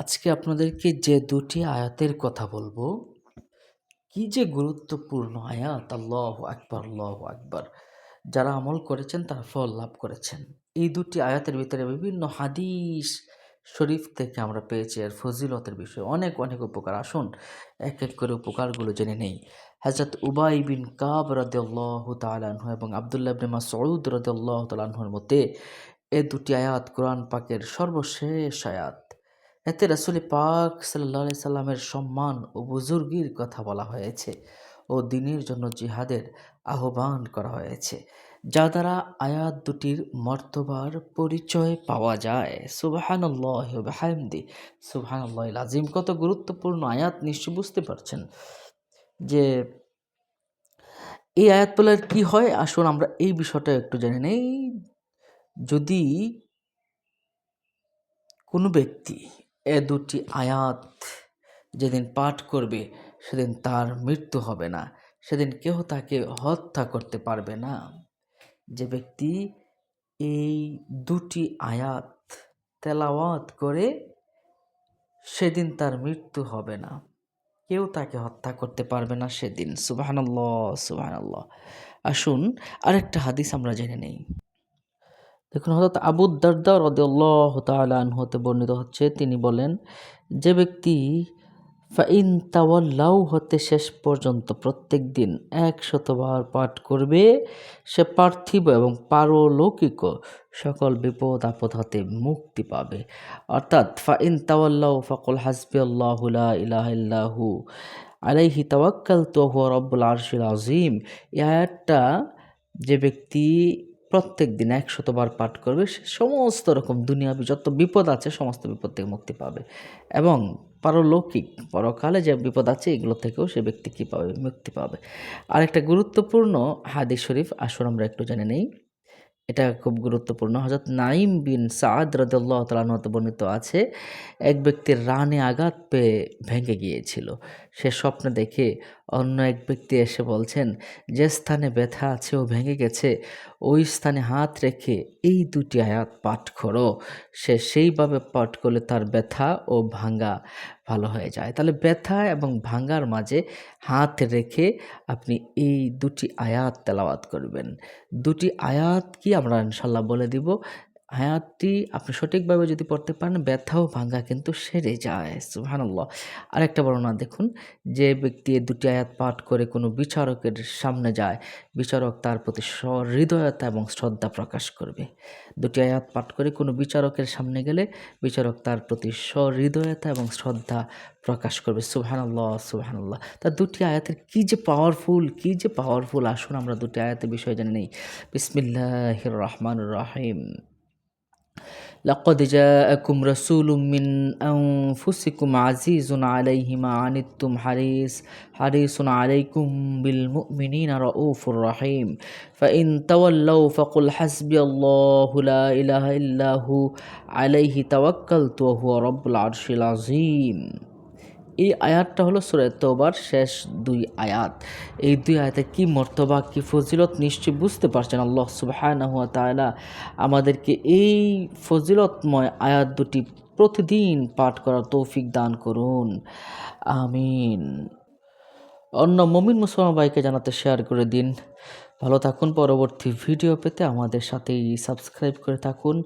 আজকে আপনাদেরকে যে দুটি আয়াতের কথা বলব, কি যে গুরুত্বপূর্ণ আয়াত, আল্লাহ আকবর আল্লাহ আকবর। যারা আমল করেছেন, তারা ফল লাভ করেছেন। এই দুটি আয়াতের ভিতরে বিভিন্ন হাদিস শরীফ থেকে আমরা পেয়েছি, এর ফজিলতের বিষয়ে। অনেক অনেক উপকার। আসুন এক এক করে উপকারগুলো জেনে নেই। হজরত উবাই বিন কাব রদাল্লাহ তালাহ এবং আবদুল্লাহ বিন মাসউদ রদাল্লাহ তালাহর মধ্যে এ দুটি আয়াত কোরআন পাকের সর্বশেষ আয়াত। এতে রসুল পাক সাল্লা সাল্লামের সম্মান ও বুজুর্গির কথা বলা হয়েছে ও দিনের জন্য জিহাদের আহ্বান করা হয়েছে, যা দ্বারা আয়াত দুটির মর্তবার পরিচয় পাওয়া যায়। সুবাহানল্লাহামদি সুবাহানল্লাহ আজিম কত গুরুত্বপূর্ণ আয়াত নিশ্চয় বুঝতে পারছেন যে এই আয়াত বলার কি হয়? আসুন আমরা এই বিষয়টা একটু জেনে নেই। যদি কোনো ব্যক্তি এ দুটি আয়াত যেদিন পাঠ করবে, সেদিন তার মৃত্যু হবে না। সেদিন কেউ তাকে হত্যা করতে পারবে না। যে ব্যক্তি এই দুটি আয়াত তেলাওয়াত করে, সেদিন তার মৃত্যু হবে না। কেউ তাকে হত্যা করতে পারবে না সেদিন। সুবাহানাল্লাহ সুবাহানাল্লাহ। আসুন, আরেকটা হাদিস আমরা জেনে নেই। দেখুন হঠাৎ আবুদ্দারদা রদুল্লাহ তালান হতে বর্ণিত হচ্ছে, তিনি বলেন, যে ব্যক্তি ফাইন তাওয়াল্লাউ হতে শেষ পর্যন্ত প্রত্যেক দিন একশতবার পাঠ করবে, সে পার্থিব এবং পারলৌকিক সকল বিপদ আপদ হতে মুক্তি পাবে। অর্থাৎ, ফাইন তাওয়াল্লাউ ফকল হাসবি আল্লাহ ইলাহু আলাইহি তাওয়াক্কাল তো রব্বুল আরশিল আজিম আয়াতটা যে ব্যক্তি প্রত্যেক দিন একশতবার পাঠ করবে, সে সমস্ত রকম দুনিয়াবি যত বিপদ আছে সমস্ত বিপদ থেকে মুক্তি পাবে। এবং পারলৌকিক, পরকালে যে বিপদ আছে, এগুলো থেকেও সে ব্যক্তি কী পাবে? মুক্তি পাবে। আর একটা গুরুত্বপূর্ণ হাদিস শরীফ, আসুন আমরা একটু জেনে নেই। এটা খুব গুরুত্বপূর্ণ। হজরত নাইম বিন সাদ রদুল্লাহ তালাহত বর্ণিত আছে, এক ব্যক্তির রানে আঘাত পেয়ে ভেঙে গিয়েছিল। সে স্বপ্ন দেখে অন্য এক ব্যক্তি এসে বলছেন, যে স্থানে ব্যথা আছে ও ভেঙে গেছে, ওই স্থানে হাত রেখে এই দুটি আয়াত পাঠ করো। সে সেইভাবে পাঠ করলে তার ব্যথা ও ভাঙ্গা ভালো হয়ে যায়। তাহলে ব্যথা এবং ভাঙ্গার মাঝে হাত রেখে আপনি এই দুটি আয়াত তেলাওয়াত করবেন। দুটি আয়াত কি আমরা ইনশাল্লাহ বলে দিব? আয়াতটি আপনি সঠিকভাবে যদি পড়তে পারেন, ব্যথাও ভাঙ্গা কিন্তু সেরে যায় সুহানাল্লাহ আরেকটা বর্ণনা দেখুন, যে ব্যক্তি দুটি আয়াত পাঠ করে কোনো বিচারকের সামনে যায়, বিচারক তার প্রতি সহৃদয়তা এবং শ্রদ্ধা প্রকাশ করবে। দুটি আয়াত পাঠ করে কোনো বিচারকের সামনে গেলে, বিচারক তার প্রতি সহৃদয়তা এবং শ্রদ্ধা প্রকাশ করবে, সুবহানাল্লাহ সুবহানাল্লাহ। তার দুটি আয়াতের কী যে পাওয়ারফুল কী যে পাওয়ারফুল আসুন আমরা দুটি আয়াতের বিষয় জানি নেই। বিসমিল্লাহ রহমান রাহিম। لقد جاءكم رسول من أنفسكم عزيز عليه ما عنتم حريص حريص عليكم بالمؤمنين رؤوف رحيم فإن تولوا فقل حسبي الله لا إله إلا هو عليه توكلت وهو رب العرش العظيم এই আয়াতটা হলো সুরে তোবার শেষ দুই আয়াত। এই দুই আয়াতে কি মর্তবা, কি ফজিলত নিশ্চয়ই বুঝতে পারছেন আল্লাহ সুবাহ তালা আমাদেরকে এই ফজিলতময় আয়াত দুটি প্রতিদিন পাঠ করার তৌফিক দান করুন। আমিন। অন্য মমিন মুসলমান ভাইকে জানাতে শেয়ার করে দিন। ভালো থাকুন, পরবর্তী ভিডিও পেতে আমাদের সাথেই সাবস্ক্রাইব করে থাকুন।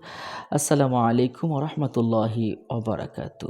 আসসালামু আলাইকুম রহমতুল্লাহি ওবরাকাতু